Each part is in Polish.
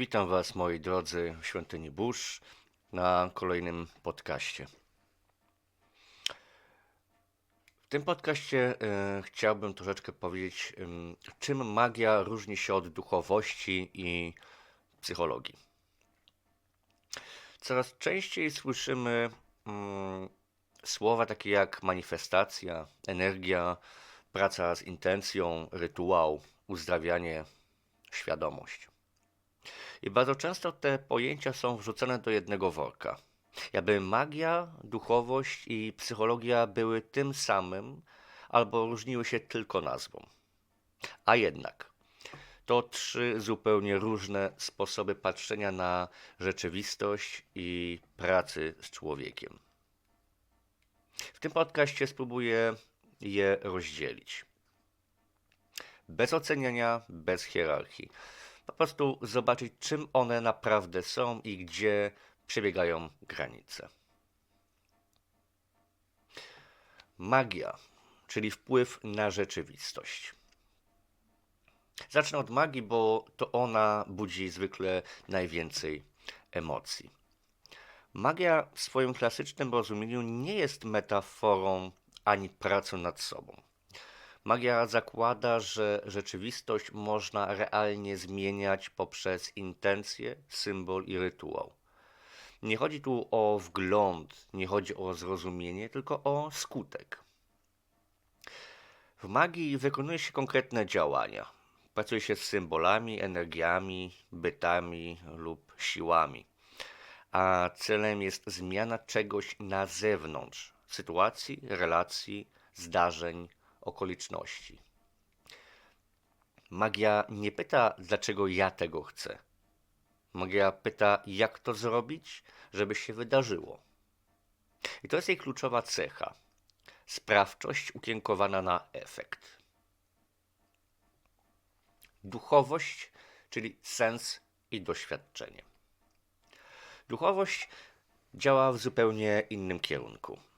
Witam Was, moi drodzy, w świątyni Burz na kolejnym podcaście. W tym podcaście e, chciałbym troszeczkę powiedzieć, czym magia różni się od duchowości i psychologii. Coraz częściej słyszymy mm, słowa takie jak manifestacja, energia, praca z intencją, rytuał, uzdrawianie, świadomość. I bardzo często te pojęcia są wrzucane do jednego worka. Jakby magia, duchowość i psychologia były tym samym, albo różniły się tylko nazwą. A jednak to trzy zupełnie różne sposoby patrzenia na rzeczywistość i pracy z człowiekiem. W tym podcaście spróbuję je rozdzielić. Bez oceniania, bez hierarchii. Po prostu zobaczyć, czym one naprawdę są i gdzie przebiegają granice. Magia, czyli wpływ na rzeczywistość. Zacznę od magii, bo to ona budzi zwykle najwięcej emocji. Magia w swoim klasycznym rozumieniu nie jest metaforą ani pracą nad sobą. Magia zakłada, że rzeczywistość można realnie zmieniać poprzez intencje, symbol i rytuał. Nie chodzi tu o wgląd, nie chodzi o zrozumienie, tylko o skutek. W magii wykonuje się konkretne działania. Pracuje się z symbolami, energiami, bytami lub siłami. A celem jest zmiana czegoś na zewnątrz sytuacji, relacji, zdarzeń, okoliczności. Magia nie pyta, dlaczego ja tego chcę. Magia pyta, jak to zrobić, żeby się wydarzyło. I to jest jej kluczowa cecha. Sprawczość ukierunkowana na efekt. Duchowość, czyli sens i doświadczenie. Duchowość działa w zupełnie innym kierunku.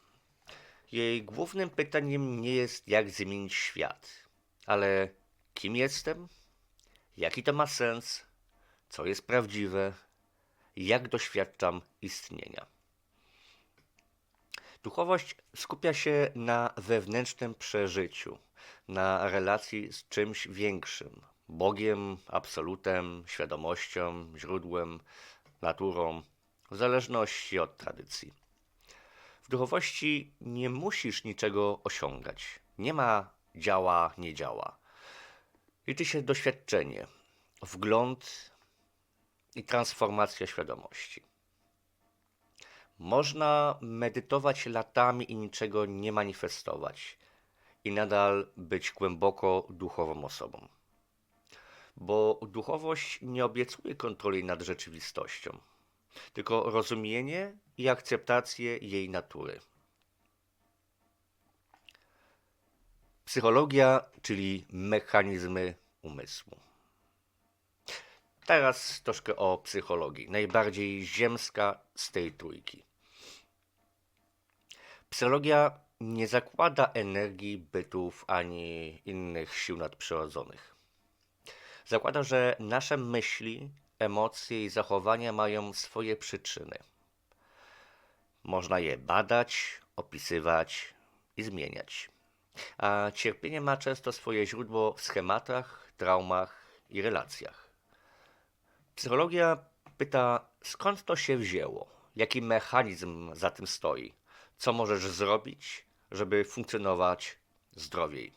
Jej głównym pytaniem nie jest, jak zmienić świat, ale kim jestem, jaki to ma sens, co jest prawdziwe, jak doświadczam istnienia. Duchowość skupia się na wewnętrznym przeżyciu, na relacji z czymś większym Bogiem, absolutem, świadomością, źródłem, naturą, w zależności od tradycji. W duchowości nie musisz niczego osiągać. Nie ma działa, nie działa. Liczy się doświadczenie, wgląd i transformacja świadomości. Można medytować latami i niczego nie manifestować i nadal być głęboko duchową osobą. Bo duchowość nie obiecuje kontroli nad rzeczywistością tylko rozumienie i akceptację jej natury. Psychologia, czyli mechanizmy umysłu. Teraz troszkę o psychologii, najbardziej ziemska z tej trójki. Psychologia nie zakłada energii, bytów ani innych sił nadprzyrodzonych. Zakłada, że nasze myśli emocje i zachowania mają swoje przyczyny. Można je badać, opisywać i zmieniać. A cierpienie ma często swoje źródło w schematach, traumach i relacjach. Psychologia pyta, skąd to się wzięło, jaki mechanizm za tym stoi, co możesz zrobić, żeby funkcjonować zdrowiej.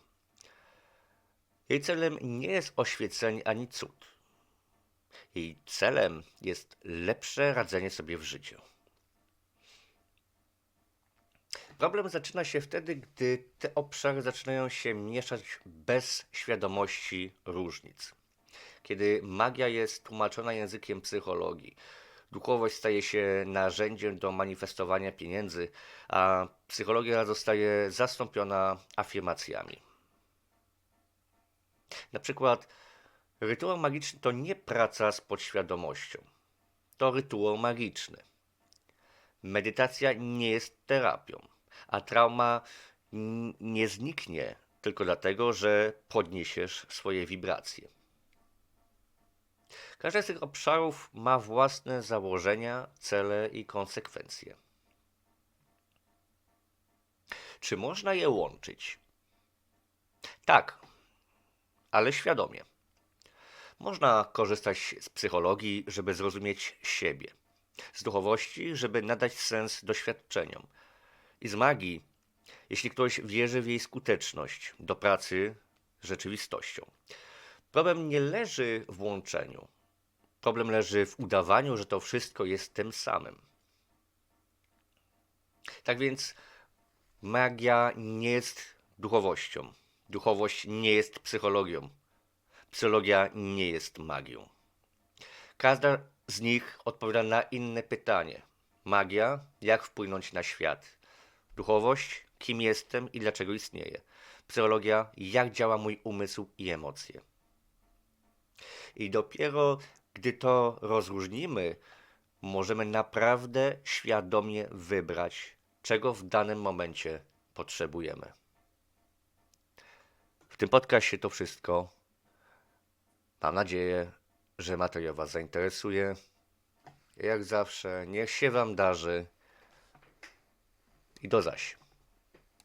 Jej celem nie jest oświecenie ani cud jej celem jest lepsze radzenie sobie w życiu. Problem zaczyna się wtedy, gdy te obszary zaczynają się mieszać bez świadomości różnic. Kiedy magia jest tłumaczona językiem psychologii, duchowość staje się narzędziem do manifestowania pieniędzy, a psychologia zostaje zastąpiona afirmacjami. Na przykład Rytuał magiczny to nie praca z podświadomością. To rytuał magiczny. Medytacja nie jest terapią, a trauma nie zniknie tylko dlatego, że podniesiesz swoje wibracje. Każdy z tych obszarów ma własne założenia, cele i konsekwencje. Czy można je łączyć? Tak, ale świadomie. Można korzystać z psychologii, żeby zrozumieć siebie, z duchowości, żeby nadać sens doświadczeniom, i z magii, jeśli ktoś wierzy w jej skuteczność do pracy z rzeczywistością. Problem nie leży w łączeniu. Problem leży w udawaniu, że to wszystko jest tym samym. Tak więc magia nie jest duchowością. Duchowość nie jest psychologią. Psychologia nie jest magią. Każda z nich odpowiada na inne pytanie. Magia, jak wpłynąć na świat? Duchowość, kim jestem i dlaczego istnieję? Psychologia, jak działa mój umysł i emocje? I dopiero gdy to rozróżnimy, możemy naprawdę świadomie wybrać, czego w danym momencie potrzebujemy. W tym podcaście to wszystko. Mam nadzieję, że materiał Was zainteresuje. Jak zawsze, niech się Wam darzy. I do zaś.